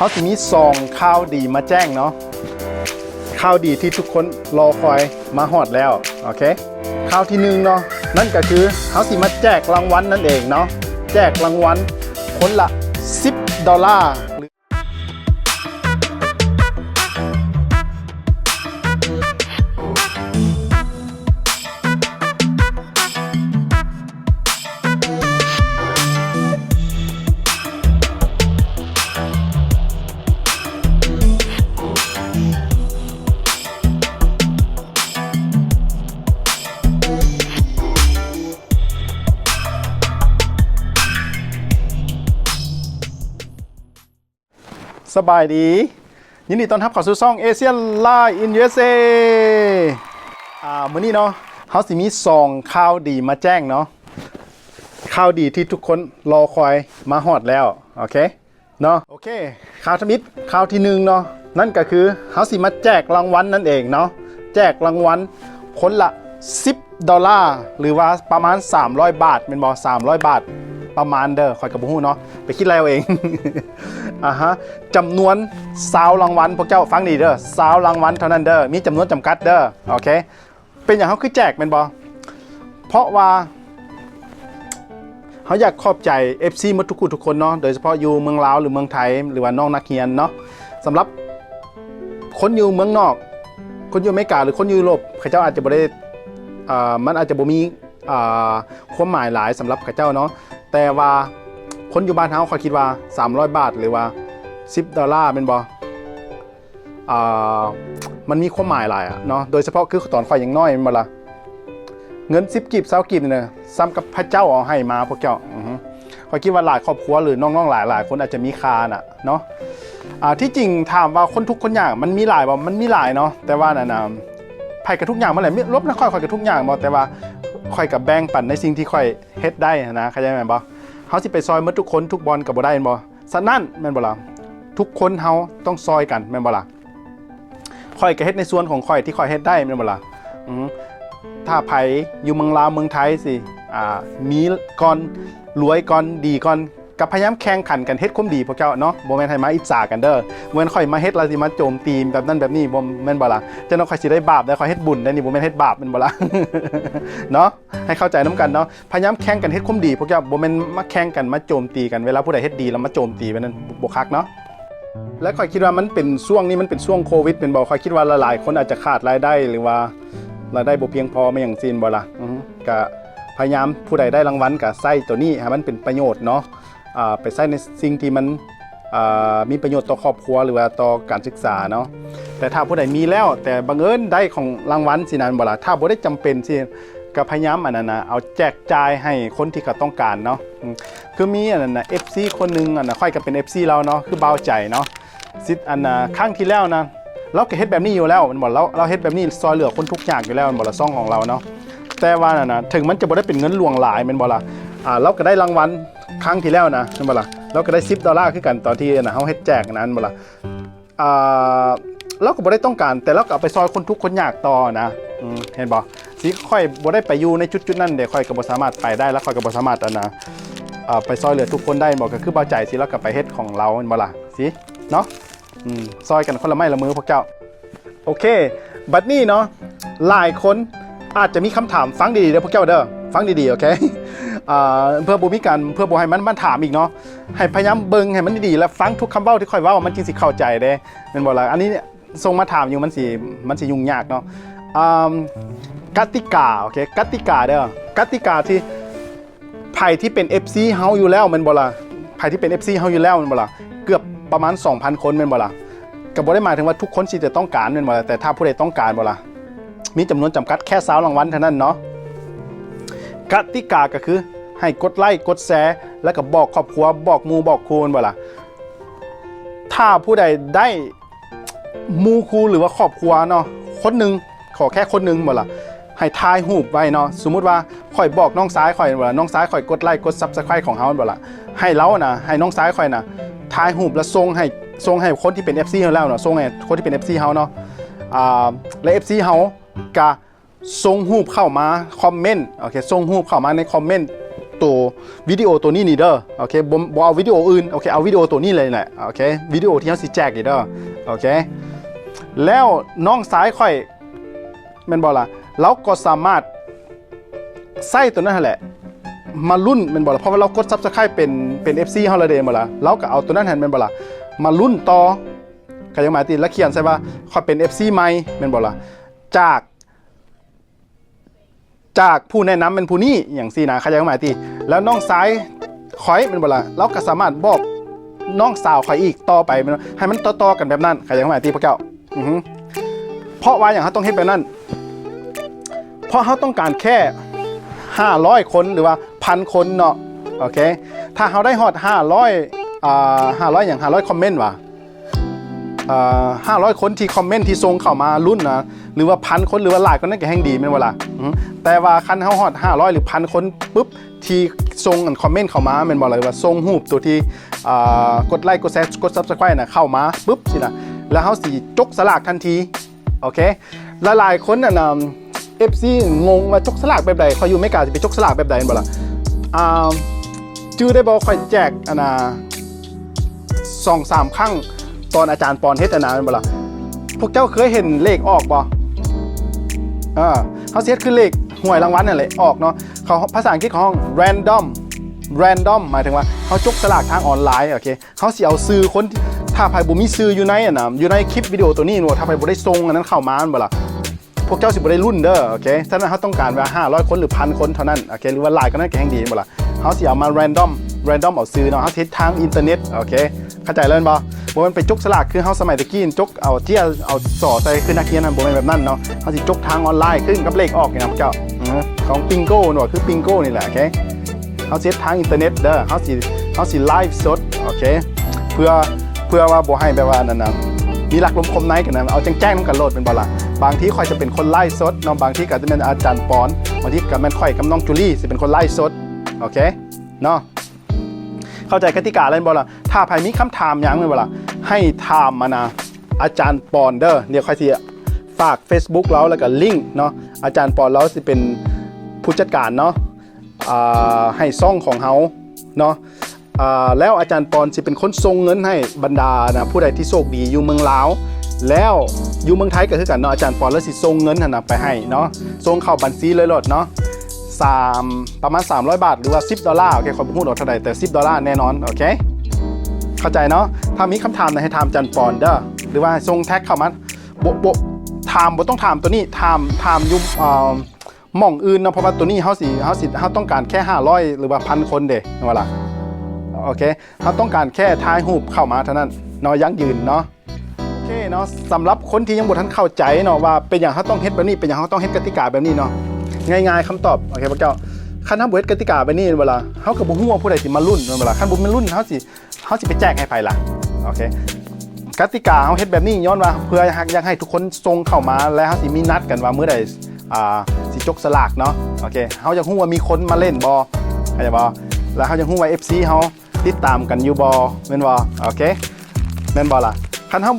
เขาสิมีซองข้าวดีมาแจ้งเนาะข้าวดีที่ทุกคนรอคอยมาหอดแล้วโอเคข้าวที่หนึ่งเนาะนั่นก็คือเขาสิมาแจกรางวัลนั่นเองเนาะแจกรางวัลคนละ 10 ดอลลาร์ สบายดี ยินดีต้อนรับเข้าสู่ช่องเอเชียนไลน์อิน USA อ่ามื้อนี้เนาะเฮาสิมีซองข่าวดีมาแจ้งเนาะข่าวดีที่ทุกคนรอคอยมาฮอดแล้ว โอเคเนาะโอเคข่าวทมิตข่าวที่หนึ่งเนาะนั่นก็คือเฮาสิมาแจกรางวัลนั่นเองเนาะแจกรางวัลคนละ 10 ดอลลาร์หรือว่าประมาณ 300 บาทเป็นบอ300 บาท ประมาณเด้อคอยกับบูฮู้เนาะไปคิดอะไรเอาเองอ่าฮะจำนวนซาวรางวัลพวกเจ้าฟังดีเด้อซาวรางวัลเท่านั้นเด้อมีจำนวนจำกัดเด้อโอเค เป็นอย่างเขาคือแจกเป็นบอเพราะว่าเขาอยากขอบใจ FC มดทุกคนทุกคนเนาะโดยเฉพาะอยู่เมืองลาวหรือเมืองไทย หรือว่าน้องนักเรียนเนาะสำหรับคนอยู่เมืองนอก คนอยู่อเมริกาหรือคนอยู่ยุโรปเขาเจ้าอาจจะบ่ได้ มันอาจจะบ่มีความหมายหลายสำหรับเขาเจ้าเนาะแต่ว่าคนอยู่บ้านเฮาเขาคิดว่า 300 บาทหรือว่า 10 ดอลลาร์เป็นบ่อ่ามันมีความหมายหลายอะเนาะโดยเฉพาะคือตอนข่อยยังน้อยแม่นบ่ล่ะเงิน 10กีบ20กีบนี่นะซ้ำกับพระเจ้าเอาให้มาพวกเจ้าอือฮึข่อยคิดว่าหลายครอบครัวหรือน้องๆหลายๆคนอาจจะมีค่าน่ะเนาะอ่าที่จริงถามว่าคนทุกคนอย่างมันมีหลายบ่มันมีหลายเนาะแต่ว่านั่นน่ะ ไผกับทุกอย่างเมื่อไหร่ลบนะค่อยค่อยกับทุกอย่างบ่แต่ว่าค่อยกับแบ่งปันในสิ่งที่ค่อยเฮ็ดได้นะเข้าใจไหมบ่เฮาสิไปซอยหมดทุกคนทุกบอลก็บ่ได้บ่ฉะนั้นแม่นบ่ล่ะทุกคนเฮาต้องซอยกันแม่นบ่ล่ะค่อยก็เฮ็ดในส่วนของค่อยที่ค่อยเฮ็ดได้แม่นบ่ล่ะอือถ้าไผอยู่เมืองลาวเมืองไทยสิอ่ามีก่อนรวยก่อนดีก่อน กับพยายามแข่งขันกันเฮ็ดความดีพวกเจ้าเนาะบ่แม่นให้มาอิจฉากันเด้อเหมือนข่อยมาเฮ็ดล้วสิมาโจมตีแบบนั้นแบบนี้บ่แม่นบ่ล่ะเจ้าน้องข่อยสิได้บาปได้ข่อยเฮ็ดบุญได้นี่บ่แม่นเฮ็ดบาปแม่นบ่ล่ะเนาะให้เข้าใจนํกันเนาะพยายามแข่งกันเฮ็ดความดีพวกเจ้าบ่แม่นมาแข่งกันมาโจมตีกันเวลาผู้ใดเฮ็ดดีแล้วมาโจมตีไปนั้นบ่คักเนาะและข่อยคิดว่ามันเป็นช่วงนี้มันเป็นช่วงโควิดเป็นบ่ข่อยคิดว่าหลายๆคนอาจจะขาดรายได้หรือว่ารายได้บ่เพียงพอไม่อย่างซีนบ่ล่ะอือก็พยายามผู้ใดได้รางวัลก็ใส่ตัวนี้ให้มันเป็นประโยชน์เนาะ ไปใส่ในสิ่งที่มันมีประโยชน์ต่อครอบครัวหรือว่าต่อการศึกษาเนาะแต่ถ้าผู้ใดมีแล้ว แต่บังเอิญได้ของรางวัลสินันบ่ล่ะถ้าบ่ได้จำเป็นสิก็พยายามอันนั้นนะเอาแจกจ่ายให้คนที่เขาต้องการเนาะคือมีอันนั้นนะ FC คนหนึงอันน่ะค่อยก็เป็น FC เราเนาะคือเบาใจเนาะซิดอันน่ะครั้งที่แล้วนะเราก็เฮ็ดแบบนี้อยู่แล้วมันบอกเราเราเฮ็ดแบบนี้ซอยเหลือคนทุกอย่างอยู่แล้วมันบอกละซ่องของเราเนาะแต่ว่าน่ะนะถึงมันจะบ่ได้เป็นเงินหลวงหลายมันบ่ล่ะ อ่าเราก็ได้รางวัลครั้งที่แล้วนะแมันบ่ล่ะเราก็ได้10ดอลลาร์คือกันตอนที่นะเฮาเฮ็ดแจกนั้นบ่ล่ะอ่าเราก็บ่ได้ต้องการ แต่เราก็เอาไปซอยคนทุกข์คนยากต่อนะอืมเห็นบ่สิค่อยบ่ได้ไปอยู่ในจุดๆนั้นเด้ค่อยก็บ่สามารถไปได้แล้วค่อยก็บ่สามารถอันนะอ่าไปซอยเหลือทุกคนได้บ่ก็คือเบาใจสิแล้วก็ไปเฮ็ดของเราแม่นบ่ล่ะสิเนาะอืมซอยกันคนละไม้ละมือพวกเจ้า โอเค บัดนี้เนาะหลายคนอาจจะมีคำถามฟังดีๆเด้อพวกเจ้าเด้อฟังดีๆ โอเค เพื่อบ่มีการเพื่อบ่ให้มันมันถามอีกเนาะให้พยายามเบิ่งให้มันดีๆแล้วฟังทุกคำเว้าที่ค่อยเว้ามันจึงสิเข้าใจเด้แม่นบ่ล่ะอันนี้เนี่ยส่งมาถามอยู่มันสิมันสิยุ่งยากเนาะกติกาโอเคกติกาเด้อกติกาที่ไผที่เป็น FC เฮาอยู่แล้วม่นบ่ล่ะไผที่เป็น FC เฮาอยู่แล้วม่นบ่ล่ะเกือบประมาณ 2,000 คนม่นบ่ล่ะก็บ่ได้หมายถึงว่าทุกคนสิจะต้องการม่นบ่ล่ะแต่ถ้าผู้ใดต้องการบ่ล่ะมีจำนวนจำกัดแค่สาวรางวัลเท่านั้นเนาะกติกาก็คือ ให้กดไลค์กดแชร์แล้วก็บอกครอบครัวบอกมูบอกครูแม่นบ่ล่ะถ้าผู้ใดได้มูคูหรือว่าครอบครัวเนาะคนหนึ่งขอแค่คนหนึ่งบ่ล่ะให้ทายรูปไว้เนาะสมมุติว่าข่อยบอกน้องซ้ายข่อยบ่ล่ะน้องซ้ายข่อยกดไลค์กด Subscribe ของเฮาบ่ล่ะให้เรานะให้น้องซ้ายข่อยนะทายรูปแล้วส่งให้ส่งให้คนที่เป็น FC เฮาแล้วเนาะส่งให้คนที่เป็น FC เฮาเนาะอ่าและ FC เฮาก็ส่งรูปเข้ามาคอมเมนต์โอเคส่งรูปเข้ามาในคอมเมนต์ ตัววิดีโอตัวนี้นี่เด้อโอเคบ่บ่เอาวิดีโออื่นโอเคเอาวิดีโอตัวนี้เลยแหละโอเควิดีโอที่เฮาสิแจกนี่เด้อโอเคแล้วน้องซ้ายค่อยแม่นบ่ล่ะเราก็สามารถใส่ตัวนั้นแหละมารุ่นแม่นบ่ล่ะเพราะว่าเรากด Subscribe เป็นเป็น FC เฮาแล้วเด้แม่นบ่ล่ะเราก็เอาตัวนั้นแทนแม่นบ่ล่ะมารุ่นต่อก็ยังหมายติแล้วเขียนใส่ว่าค่อเป็น FC ใหม่แม่นบ่ล่ะจาก จากผู้แนะนำเป็นผู้นี้อย่างซี่นะเขาใจความหมายตีแล้วน้องซ้ายคอยเป็นบ่ล่ะเราก็สามารถบอกน้องสาวคอยอีกต่อไปให้มันต่อๆกันแบบนั้นเขาใจความหมายตีพวกเจ้าเพราะว่าอย่างเขาต้องเฮ็ดแบบนั้น เพราะเขาต้องการแค่ 500 คนหรือว่าพันคนเนาะโอเคถ้าเขาได้ฮอด500อ่า500อย่าง500คอมเมนต์ว่ะ อ่า500คนที่คอมเมนต์ที่ส่งเข้ามารุ่นนะหรือว่าพันคนหรือว่าหลายก็นั่นก็แห่งดีแม่นบ่ล่ะอือแต่ว่าคันเขาฮอด500หรือพันคนปุ๊บที่ส่งอันคอมเมนต์เข้ามาแม่นบ่ล่ะหรือว่าส่งรูปตัวที่กดไลค์กดแชร์กด Subscribe น่ะเข้ามาปุ๊บสินะแล้วเขาสิจกสลากทันทีโอเคแลหลายคนน่ะนะเอฟซีงงว่าจกสลากแบบใดคอยอยู่ไม่กล้าจะไปจกสลากแบบใดบ่ล่ะอ่าจื้อได้บอกคอยแจกอันนะสองสามครั้ง ตอนอาจารย์ปอนเฮ็ดอันนบ่ล่ะพวกเจ้าเคยเห็นเลขออกบ่อ่าเขาเสียคือเลขหวยรางวัลนั่นแหละออกเนาะเขาภาษาอังกฤษของ random random หมายถึงว่าเขาจกสลากทางออนไลน์โอเคเขาเสิเอาซื้อคนที่ถ้าใครบ่มีซื้ออยู่ในอะนะอยู่ในคลิปวิดีโอตัวนี้หนูถ้าใครบ่ได้ส่งอันนั้นเข้ามาบ่ล่ะพวกเจ้าสิบ่ได้รุ่นเด้อโอเคฉะนั้นเขาต้องการว่า500 คนหรือพันคนเท่านั้นโอเคหรือว่าหลายก็นั่นแห่งดีบ่ล่ะเขาเสิเอามา random random เอาซื้อเนาะเขาเทสทางอินเทอร์เน็ตโอเคเข้าใจแล้วบ่บ่มันไปจกสลากคือเฮาสมัยตะกี้จกเอาที่เอาสอใส่คือนักเรียนนั่นบ่แม่นแบบนั้นเนาะเขาสิจกทางออนไลน์ขึ้นกับเลขออกนี่นะเจ้าของปิงโก้เนาะคือปิงโก้นี่แหละโอเคเขาเซตทางอินเทอร์เน็ตเด้อเขาสิเขาสิไลฟ์สดโอเคเพื่อเพื่อว่าบ่ให้แบบว่านั่นน่ะมีหลักลมคมในกันนะเอาแจ้งแจ้งน้ำกันโหลดเป็นบอละบางที่คอยจะเป็นคนไล่สดเนาะบางที่ก็จะเป็นอาจารย์ปอนบางที่ก็แม่นค่อยกับน้องจูลี่สิเป็นคนไล่สดโอเคเนาะ เข้าใจกติกาอะไรบอละถ้าใครมีคำถามยังเลยบอละให้ถามมานะอาจารย์ปอนเด้อเดี๋ยวค่อยสิฝาก Facebook เราแล้วก็ลิงก์เนาะอาจารย์ปอนเราสิเป็นผู้จัดการเนาะให้ซ่องของเขาเนาะแล้วอาจารย์ปอนสิเป็นคนส่งเงินให้บรรดานะผู้ใดที่โชคดีอยู่เมืองลาวแล้วอยู่เมืองไทยก็คือกันเนาะอาจารย์ปอนแล้วสิส่งเงินนะไปให้เนาะส่งเข้าบัญชีเลยโลดเนาะ สามประมาณ 300 บาท หรือว่า 10 ดอลลาร์โอเคขอพูดออกเท่าไหร่แต่ 10 ดอลลาร์แน่นอน โอเค เข้าใจเนาะถ้ามีคำถามนะให้ถามจารย์ปอนเด้อหรือว่าส่งแท็กเข้ามาโบโบถามบ่ต้องถามตัวนี้ถามถามยุมอ่าหม่องอื่นเนาะเพราะว่าตัวนี้เฮาสิเฮาสิเฮาต้องการแค่ 500 หรือว่าพันคนเด้เวลาโอเคเราต้องการแค่ท้ายหูปเข้ามาเท่านั้นเนาะยั่งยืนเนาะโอเคเนาะสำหรับคนที่ยังบ่ทันเข้าใจเนาะว่าเป็นอย่างเขาต้องเฮ็ดแบบนี้เป็นอย่างเขาต้องเฮ็ดกติกาแบบนี้เนาะ ง่ายๆคำตอบโอเคพวกเจ้าคันทำบ่เฮ็ดกติกาแบบนี้เวลาเฮาก็บ่ฮู้ว่าผู้ใดสิมารุ่นเวลาคันบ่มารุ่นเฮาสิเฮาสิไปแจกให้ไผล่ะโอเคกติกาเฮาเฮ็ดแบบนี้ย้อนว่าเพื่ออยากให้ทุกคนส่งเข้ามาและเฮาสิมีนัดกันว่ามื้อใดอ่าสิจกสลากเนาะโอเคเฮาอยากฮู้ว่ามีคนมาเล่นบ่เข้าใจบ่แล้วเฮาอยากฮู้ว่า FC เฮาติดตามกันอยู่บอแม่นบอโอเคแม่นบอล่ะคันเฮา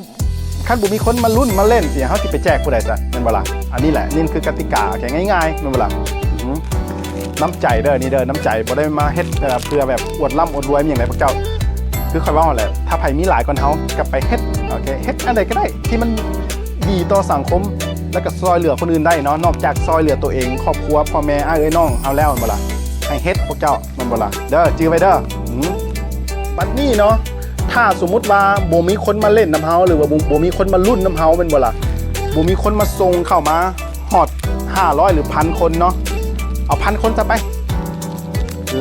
คันบุมีคนมารุ่นมาเล่นสิเฮาสิไปแจกผู้ใดซะแม่นบอล่ะอันนี้แหละนี่คือกติกาแค่ง่ายๆแม่นบอล่ะอื้อหือน้ำใจเด้อนี่เด้อน้ำใจบ่ได้มาเฮ็ดเอ่อเพื่อแบบอวดร่ำอวดรวยมีอย่างไรพวกเจ้า คือคอยว่าแหละถ้าไผมีหลายกว่าเฮากลับไปเฮ็ดโอเคเฮ็ดอันใดก็ได้ ที่มันดีต่อสังคมแล้วก็ซอยเหลือคนอื่นได้เนาะนอกจากซอยเหลือตัวเองครอบครัวพ่อแม่อ้ายเอ้ยน้องเอาแล้วม่นบ่ล่ะให้เฮ็ดพวกเจ้าม่นบ่ล่ะเด้อจื้อไว้เด้ออื้อบัดนี้เนาะ ถ้าสมมุติว่าบ่มีคนมาเล่นน้ำเฮาหรือว่าบ่บ่มีคนมารุ่นน้ำเฮาเป็นบ่ล่ะบ่มีคนมาส่งเข้ามาฮอด500 หรือพันคนเนาะเอาพันคนซะไป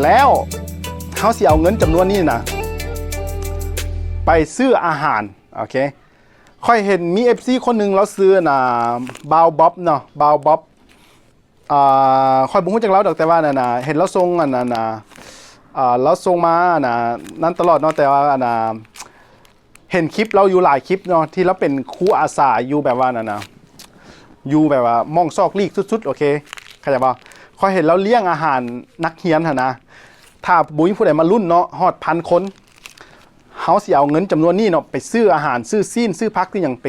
แล้วเฮาเสิเอาเงินจำนวนนี้นะไปซื้ออาหารโอเคค่อยเห็นมี FC คนหนึ่งเราซื้อน่ะบาวบ๊อบเนาะบาวบ๊อบอ่าค่อยบ่ฮู้จักเราดอกแต่ว่าน่ะนะเห็นเราส่งอันนั้นน่ะ อ่าแล้วส่งมานะนั่นตลอดเนาะแต่ว่านะเห็นคลิปเราอยู่หลายคลิปเนาะที่เราเป็นครูอาสาอยู่แบบว่านั่นนะอยู่แบบว่ามองซอกลีกสุดๆโอเคเข้าใจป่ะคอยเห็นเราเลี้ยงอาหารนักเรียนหั่นนะถ้าบุญผู้ใดมารุ่นเนาะฮอดพันคนเฮาสิเอาเงินจำนวนนี้เนาะไปซื้ออาหารซื้อซีนซื้อพักที่อย่างไป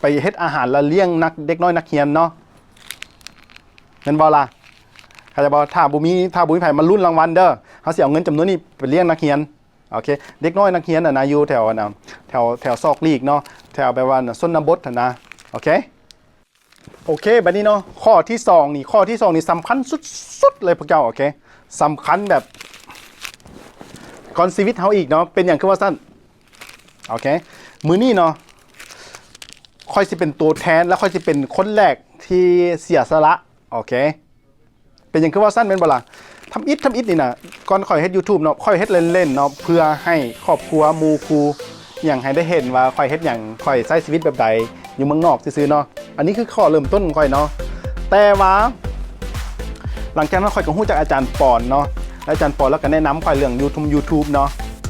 ไปเฮ็ดอาหารแล้วเลี้ยงนักเด็กน้อยนักเรียนเนาะเห็นบ่ล่ะ เขาใจบ่ถ้าบ่มีถ้าบ่มีไผ่มาลุ้นรางวัลเด้อเฮาเสิเอาเงินจำนวนนี้ไปเลี้ยงนักเรียนโอเคเด็กน้อยนักเรียนนะนะอยู่แถวนะแถวแถวซอกลีกเนาะแถวแบบว่าน่ะชนบทน่ะนะโอเคโอเคบัดนี้เนาะข้อที่สองนี่ข้อที่สองนี่สำคัญสุดๆเลยพวกเจ้าโอเคสำคัญแบบก่อนชีวิตเฮาอีกเนาะเป็นอย่างคือว่าสั้นโอเคมือนี้เนาะค่อยสิเป็นตัวแทนและค่อยสิเป็นคนแรกที่เสียสละโอเค เป็นอย่างคือว่าสั้นเป็นบล่ะทำอิดทำอิดนี่นะก่อนค่อยเฮ็ด YouTube เนาะค่อยเฮ็ดเล่นๆเนาะเพื่อให้ครอบครัวมูครูอย่างให้ได้เห็นว่าค่อยเฮ็ดอย่างค่อยใช้ชีวิตแบบใดอยู่เมืองนอกซื่อๆเนาะอันนี้คือข้อเริ่มต้นของค่อยเนาะแต่ว่าหลังจากนั้นค่อยก็ฮู้จากอาจารย์ปอนเนาะอาจารย์ปอนแล้วก็แนะนำค่อยเรื่อง YouTube YouTube เนาะ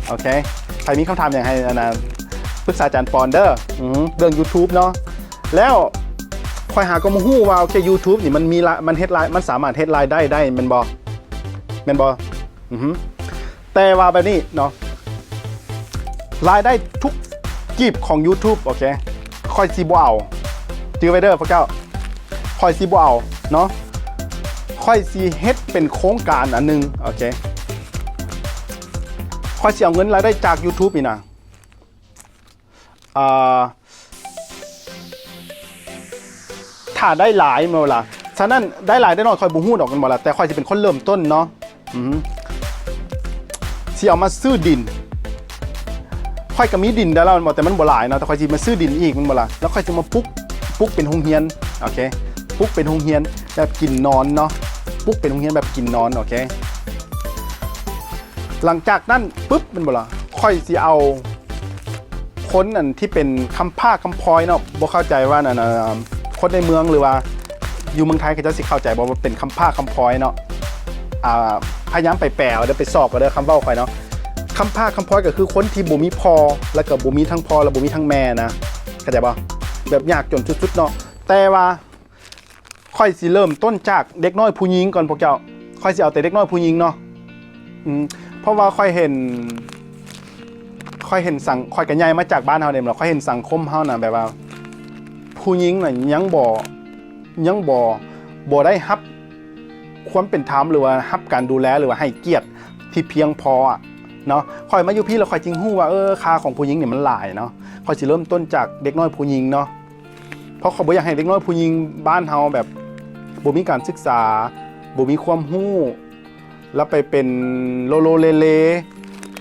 โอเคใครมีคำถามอย่างให้อนนะปรึกษาอาจารย์ปอนเด้ออือเรื่อง YouTube เนาะแล้ว คอยหาก็มาฮู้ว่าโอเค YouTube นี่มันมีมันเฮ็ดรายมันสามารถเฮ็ดรายได้ได้แมนบ่แมนบ่อือฮึแต่ว่าแบบนี้เนาะรายได้ทุกกีบของ YouTube โอเคคอยสิบ่เอาจือไวเด้อพวกเจ้าคอยสิบ่เอาเนาะคอยซีเฮ็ดเป็นโครงการอันหนึงโอเคคอยสิเอาเงินรายได้จาก YouTube นี่นะอ่า ถ้าได้หลายมาล่ะฉะนั้นได้หลายได้น้อยคอยบ่ฮู้ดอกกันบ่ล่ะแต่คอยสิเป็นคนเริ่มต้นเนาะอือฮึสิเอามาซื้อดินคอยก็มีดินได้แล้วม่นบ่แต่มันบ่หลายเนาะแต่คอยสิมาซื้อดินอีกมันบ่ล่ะแล้วคอยสิมาปลุกปลุกเป็นโรงเรียนโอเคปลุกเป็นโรงเรียนแบบกินนอนเนาะปุ๊บเป็นโรงเรียนแบบกินนอนโอเคหลังจากนั้นปุ๊บเป็นบ่ล่ะค่อยสิเอาค้นนั่นที่เป็นคำผ้าคำพลอยเนาะบ่เข้าใจว่านั่นน่ะ คนในเมืองหรือว่าอยู่เมืองไทยเขาจะสิเข้าใจบ่ว่าเป็นคำผ้าคำพอยเนาะอ่าพยายามไปแปลเอาเด้อไปสอบเอาเด้อคำเว้าคอยเนาะคำผ้าคำพอยก็คือคนที่บ่มีพอ แล้วก็บ่มีทั้งพอและบ่มีทั้งแม่นะเข้าใจบ่แบบยากจนสุดๆเนาะแต่ว่าค่อยสิเริ่มต้นจากเด็กน้อยผู้หญิงก่อนพวกเจ้าค่อยสิเอาแต่เด็กน้อยผู้หญิงเนาะอืมเพราะว่าค่อยเห็นค่อยเห็นสังค่อยกันใหญ่มาจากบ้านเฮาเนี่ยเราค่อยเห็นสังคมเฮาน่ะแบบว่า ผู้หญิงน่ะยังบ่ยังบ่บ่ได้รับความเป็นธรรมหรือว่ารับการดูแลหรือว่าให้เกียรติที่เพียงพออะเนาะค่อยมาอยู่พี่แล้วค่อยจริงฮู้ว่าเออค่าของผู้หญิงเนี่ยมันหลายเนาะค่อยสิเริ่มต้นจากเด็กน้อยผู้หญิงเนาะเพราะเขาบ่อยากให้เด็กน้อยผู้หญิงบ้านเฮาแบบบ่มีการศึกษาบ่มีความรู้ แล้วไปเป็นโลโลเลเล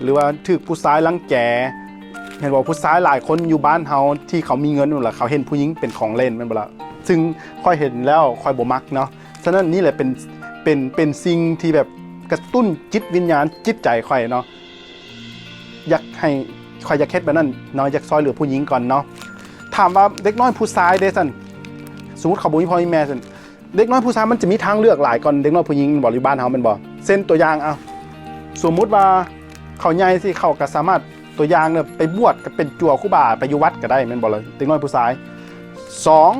หรือว่าถูกผู้ชายรังแก เห็นบอกผู้ชายหลายคนอยู่บ้านเฮาที่เขามีเงินนั่นแหละเขาเห็นผู้หญิงเป็นของเล่นแม่นบ่ล่ะซึ่งค่อยเห็นแล้วค่อยบ่มักเนาะฉะนั้นนี่แหละเป็นเป็นเป็นสิ่งที่แบบกระตุ้นจิตวิญญาณจิตใจค่อยเนาะอยากให้ค่อยอยากเฮ็ดแบบนั้นเนาะอยากซอยเหลือผู้หญิงก่อนเนาะถามว่าเด็กน้อยผู้ชายเด้สันสมมติเขาบ่มีพ่อมีแม่สันเด็กน้อยผู้ชายมันจะมีทางเลือกหลายก่อนเด็กน้อยผู้หญิงบ่อยู่บ้านเฮาแมันบ่เส้นตัวอย่างเอาสมมุติว่าเขาใหญ่สิเขาก็สามารถ ตัวอย่างเนี่ยไปบวชก็เป็นจั่วครูบาไปอยู่วัดก็ได้แม่นบ่เลยเด็กน้อยผู้ชายสอง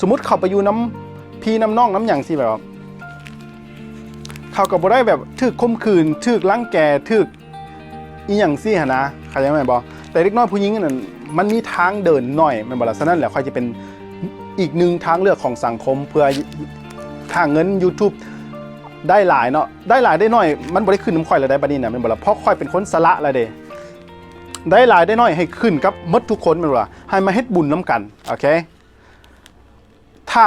สมมุติเขาไปอยู่น้ำพี่น้ำน้องน้ำหยังสิแบบว่าเขาก็บ่ได้แบบถูกข่มขืนถูกลังแกถูกอีหยังสิหั่นะเข้าใจไหมบ่แต่เด็กน้อยผู้หญิงนั่นมันมีทางเดินหน่อยแมันบอกแล้วฉะนั้นแหละค่อยจะเป็นอีกหนึ่งทางเลือกของสังคมเพื่อทางเงิน YouTube ได้หลายเนาะได้หลายได้น้อย มันบ่ได้ขึ้นน้ำค่อยแล้วได้บัดนี้นะแมันบอกแล้วเพราะค่อยเป็นคนสละล้วเด้ ได้หลายได้น้อยให้ขึ้นกับมดทุกคนแมันบอกว่าให้มาเฮ็ดบุญน้ำกันโอเคถ้า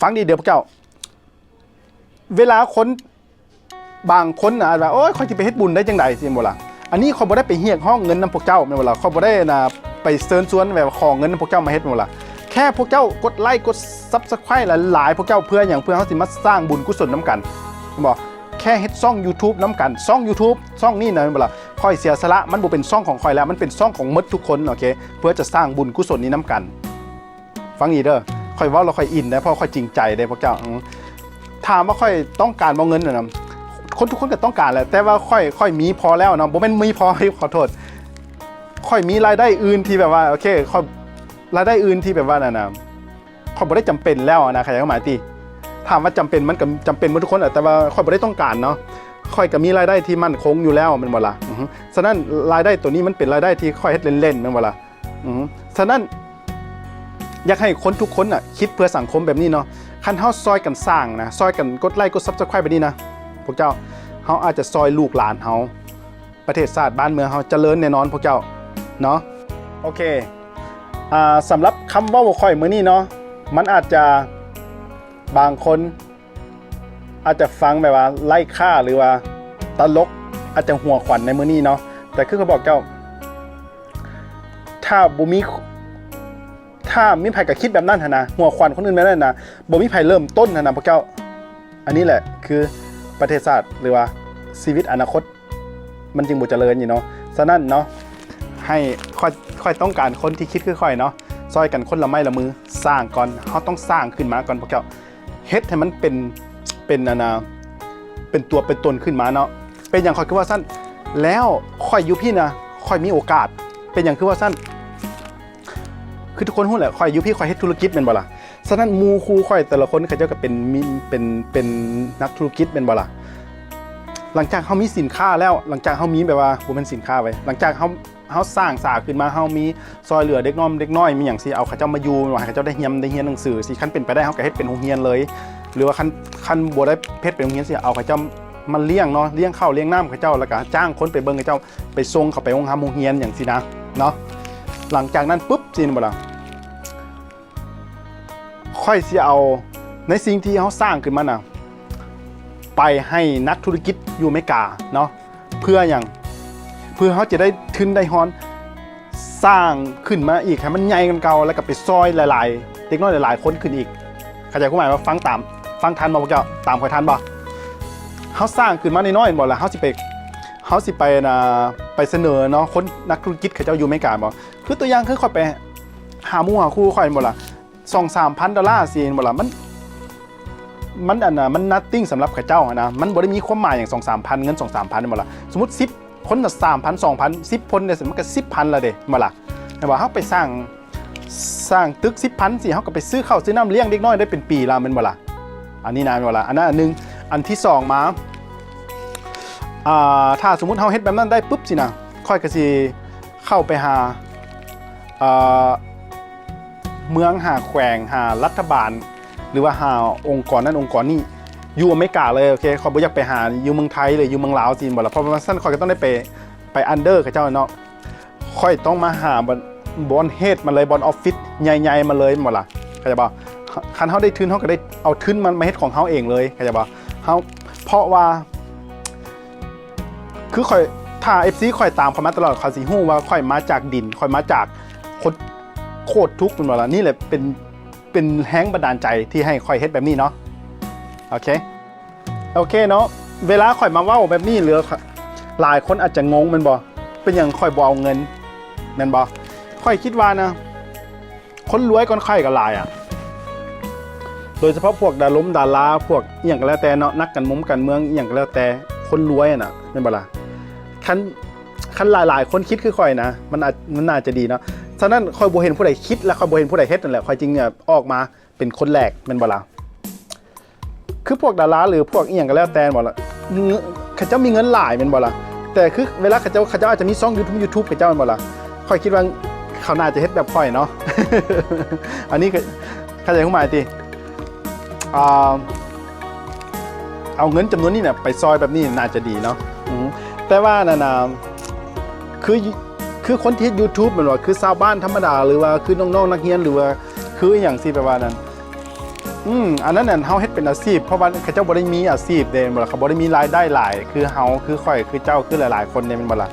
ฟังดีเดี๋ยวพวกเจ้า เวลาคนบางคนนะว่าโอ้ยค่อยจะไปเฮ็ดบุญได้จังไดสิบ่ล่ะอันนี้เขาบ่ได้ไปเฮียกห้องเงินนำพวกเจ้าแม่นบ่ล่ะเขาบ่ได้นะไปเซิญชวนแบบขอเงินนำพวกเจ้ามาเฮ็ดแม่นบ่ล่ะแค่พวกเจ้ากดไลค์กด Subscribe หลายๆพวกเจ้าเพื่ออย่างเพื่อเฮาสิมาสร้างบุญกุศลนํกันแม่นบ่แค่เฮ็ดช่อง YouTube นํกันช่อง YouTube ช่องนี้นะแม่นบ่ล่ะ ค่อยเสียสละมันบ่เป็นช่องของค่อยแล้ว มันเป็นช่องของมดทุกคนโอเค เพื่อจะสร้างบุญกุศลนี้นํกัน ฟังอีเด้อค่อยว้าแล้วค่อยอินนะเพราะค่อยจริงใจเด้พวกเจ้าถามว่าค่อยต้องการบ่เงินน่ะนะคนทุกคนก็ต้องการแหละแต่ว่าค่อยค่อยมีพอแล้วเนาะบ่แม่นมีพอขอโทษ ค่อยมีรายได้อื่นที่แบบว่าโอเคค่อยรายได้อื่นที่แบบว่านั่นน่ะค่อยบ่ได้จำเป็นแล้วนะใครเข้ามาติถามว่าจำเป็นมันก็จำเป็นหมดทุกคนแหละแต่ว่าค่อยบ่ได้ต้องการเนาะ ค่อยก็มีรายได้ที่มั่นคงอยู่แล้วมันบ่ล่ะฉะนั้นรายได้ตัวนี้มันเป็นรายได้ที่ค่อยเฮ็ดเล่นๆมันบ่ล่ะฉะนั้นอยากให้คนทุกคนอะคิดเพื่อสังคมแบบนี้เนาะคันเฮาซอยกันสร้างนะซอยกันกดไลค์กด Subscribe ไปนี่นะพวกเจ้าเฮาอาจจะซอยลูกหลานเฮาประเทศชาติบ้านเมืองเฮาเจริญแน่นอนพวกเจ้าเนาะโอเคอ่าสำหรับคำเว่าบ่ค่อยมื้อนี้เนาะมันอาจจะบางคน อาจจะฟังแบบว่าไล่ค่าหรือว่าตลกอาจจะหัวขวัญในมือนี้เนาะแต่คือเขาบอกเจ้า ถ้าบ่มีถ้ามีไผก็คิดแบบนั้นนะหัวขวัญคนอื่นแบบนั้นนะบ่มีไผเริ่มต้นนะพวกเจ้า อันนี้แหละคือประเทศชาติหรือว่าชีวิตอนาคต มันจึงบ่เจริญอยู่เนาะฉะนั้นเนาะให้ค่อยค่อยต้องการคนที่คิดคือค่อยเนาะซอยกันคนละไม้ละมือสร้างก่อนเฮาต้องสร้างขึ้นมาก่อนพวกเจ้าเฮ็ดให้มันเป็น เป็นอันนะเป็นตัวเป็นตนขึ้นมาเนาะเป็นอย่างค่อยคือว่าสั้นแล้วค่อยอยู่พี่นะค่อยมีโอกาส เป็นอย่างคือว่าสั้นคือทุกคนรู้นแหละคอยอยุพี่คอยเฮ็ดธุรกิจเป็นบ่ล่ะฉะนั้นมูครูคอยแต่ละคนเขาเจ้าก็เป็นมีเป็นเป็นนักธุรกิจเป็นบ่ล่ะหลังจากเขามีสินค้าแล้วหลังจากเขามีแบบว่าบ่เป็นสินค้าไว้ หลังจากเขาเขาสร้างสาขึ้นมาเขามีซอยเหลือเด็กน้อยเด็กน้อยมีอย่างสิเอาเขาเจ้ามาอยู่ว่าให้เขาเจ้าได้เรียนได้เรียนหนังสือสิคันเป็นไปได้เขาก็เฮ็ดเป็นโรงเรียนเลย หรือว่าคันคันบ่ได้เพชรเป็นโรงเรียนสิเอาเขาเจ้ามาเลี้ยงเนาะเลี้ยงข้าวเลี้ยงน้ำเขาเจ้าแล้วก็จ้างคนไปเบิ่งเขาเจ้าไปส่งเขาไปโรงโรงเรียนอย่างสินะเนาะหลังจากนั้นปุ๊บสิบ่ล่ะค่อยสิเอาในสิ่งที่เขาสร้างขึ้นมาน่ะไปให้นักธุรกิจอยู่เมกาเนาะเพื่ออย่างเพื่อเขาจะได้ทุนได้ฮอนสร้างขึ้นมาอีกให้มันใหญ่กันเก่าแล้วก็ไปซอยหลาย ๆ เด็กน้อยหลาย ๆ คนขึ้นอีกเข้าใจความหมายว่าฟังตาม ฟังทันบ่พวกเจ้าตามคอยทันบ่เขาสร้างขึ้นมาน้อยๆบ่ล่ะเขาสิไปเขาสิไปนะไปเสนอเนาะคนนักธุรกิจเขาเจ้าอยู่อเมริกาบ่คือตัวอย่างคือค่อยไปหาหมู่หาคู่ค่อยบ่ล่ะสองสามพันดอลลาร์สิเห็นบ่ล่ะมันมันอันน่ะมันนัตติ้งสำหรับข้าเจ้าอะนะมันบ่ได้มีความหมายอย่างสองสามพันเงินสองสามพันบ่ละสมมติสิบคนละสามพันสองพันสิบคนเนี่ยมันก็สิบพันละเด้บ่ละแต่ว่าเขาไปสร้างสร้างตึกสิบพันสิเขาก็ไปซื้อข้าวซื้อน้ำเลี้ยงเด็กน้อยได้เป็นปีละมันบ่ล่ะ อันนี้นะแม่นบ่ล่ะอันนั้นอันหนึงอันที่สองมาอ่าถ้าสมมุติเฮาเฮ็ดแบบนั้นได้ปุ๊บสินะค่อยก็สิเข้าไปหาอ่าเมืองหาแขวงหารัฐบาล หรือว่าหาองค์กรนั้นองค์กรนี้อยู่อเมริกาเลยโอเคเขาบ่อยากไปหาอยู่เมืองไทยเลยอยู่เมืองลาวจีนบ่ละเพราะว่าสั้นคอยก็ต้องได้ไปไปอันเดอร์กับเจ้าเนาะค่อยต้องมาหาบอนเฮดมาเลยบอนออฟฟิศใหญ่ๆมาเลยบ่ล่ะเข้าใจบ่ คันเฮาได้ทุนเฮาก็ได้เอาทุนมันมาเฮ็ดของเฮาเองเลยเข้าใจบ่เฮาเพราะว่า คือคอยถ้า FC ค่อยตามเขามาตลอดเขาสิฮู้ว่าคอยมาจากดินคอยมาจากคนโคตรทุกข์เป็นเวลานี่แหละเป็นเป็นแห้งบันดาลใจที่ให้คอยเฮ็ดแบบนี้เนาะโอเคโอเคเนาะเวลาคอยมาว้าแบบนี้เหลือหลายคนอาจจะงงมันบ่เป็นอย่างคอยบ่เอาเงินแม่นบ่คอยคิดว่านะ คนรวยก่อนใครก็หลายอะ โดยเฉพาะพวกดาล้มดาราพวกอย่างก็แล้วแต่เนาะนักการมุมการเมืองอย่างก็แล้วแต่คนรวยอะน่ะแม่นบล่ะคันคันหลาย ๆ คนคิดคือค่อยนะ มันอาจมันน่าจะดีเนาะฉะนั้นคอยบ่เห็นผู้ใดคิดและคอยบ่เห็นผู้ใดเฮ็ดนั่นแหละคอยจริงเนี่ยออกมาเป็นคนแรกแม่นบล่ะคือพวกดาราหรือพวกอีหยังก็แล้วแต่บ่ล่ะเงขาเจ้ามีเงินหลายแม่นบ่ล่ะแต่คือเวลาเขาเจ้าเขาเจ้าอาจจะมีช่อง YouTube YouTube เขาเจ้าแม่นบ่ล่ะคอยคิดว่าเขาน่าจะเฮ็ดแบบค่อยเนาะอันนี้ก็เข้าใจความหมายติ อ่าเอาเงินจำนวนนี้เนี่ยไปซอยแบบนี้น่าจะดีเนาะอืมแต่ว่านานาคือคือคนที่ YouTube เหมือนว่าคือชาวบ้านธรรมดาหรือว่าคือน้องๆนักเรียนหรือว่าคืออย่างที่แบบว่านั้นอืมอันนั้นน่ะเฮาเฮ็ดเป็นอาชีพเพราะว่าเขาเจ้าบ่ได้มีอาชีพเด้บ่ล่ะเขาบ่ได้มีรายได้หลาย คือเฮาคือข่อยคือเจ้าคือหลายๆคนเนี่ยแม่นบ่ล่ะ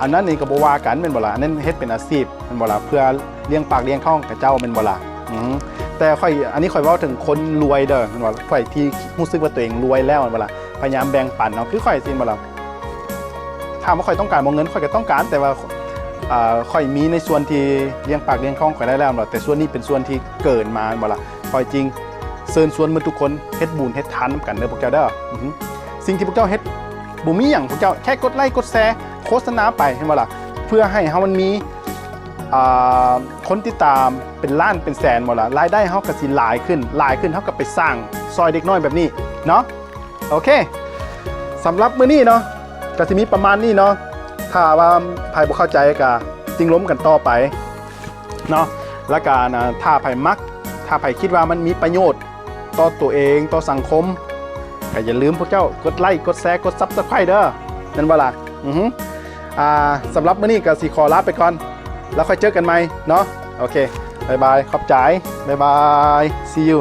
อันนั้นนี่ก็บ่ว่ากันแม่นบ่ล่ะอันนั้นเฮ็ดเป็นอาชีพแม่นบ่ล่ะเพื่อเลี้ยงปากเลี้ยงท้องกับเจ้าแม่นบ่ล่ะอืม แต่ข่อยอันนี้ข่อยเว้าถึงคนรวยเด้อม่นบ่ล่ะข่อยที่รู้สึกว่าตัวเองรวยแล้วม่นบ่ล่ะพยายามแบ่งปันเนาะคือข่อยสิม่นบ่ล่ะถามว่าข่อยต้องการบ่เงินข่อยก็ต้องการแต่ว่าอ่าค่อยมีในส่วนที่เลี้ยงปากเลี้ยงท้องค่อยได้แล้วหรอกแต่ส่วนนี้เป็นส่วนที่เกินมาบ่ล่ะค่อยจริงเชิญชวนมาทุกคนเฮ็ดบุญเฮ็ดทานกันเด้อพวกเจ้าเด้ออือหือสิ่งที่พวกเจ้าเฮ็ดบ่มีหยังพวกเจ้าแค่กดไลค์กดแชร์โฆษณาไปเห็นบ่ล่ะเพื่อให้เฮามันมี คนติดตามเป็นล้านเป็นแสนบ่ล่ะรายได้เฮาก็สิหลายขึ้นหลายขึ้นเฮาก็ไปสร้างซอยเด็กน้อยแบบนี้เนาะโอเคสำหรับมื้อนี้เนาะก็สิมีประมาณนี้เนาะถ้าว่าไผ่บ่เข้าใจก็ติงล้มกันต่อไปเนาะและการถ้าไผ่มัก ถ้าไผ่คิดว่ามันมีประโยชน์ต่อตัวเองต่อสังคมก็อย่าลืมพวกเจ้ากดไลค์กดแชร์กดซับสไครต์เด้อนั่นว่าละอือหืออ่าสำหรับมื้อนี้ก็สิขอลาไปก่อน แล้วค่อยเจอกันใหม่เนาะโอเคบายบายขอบใจบายบาย see you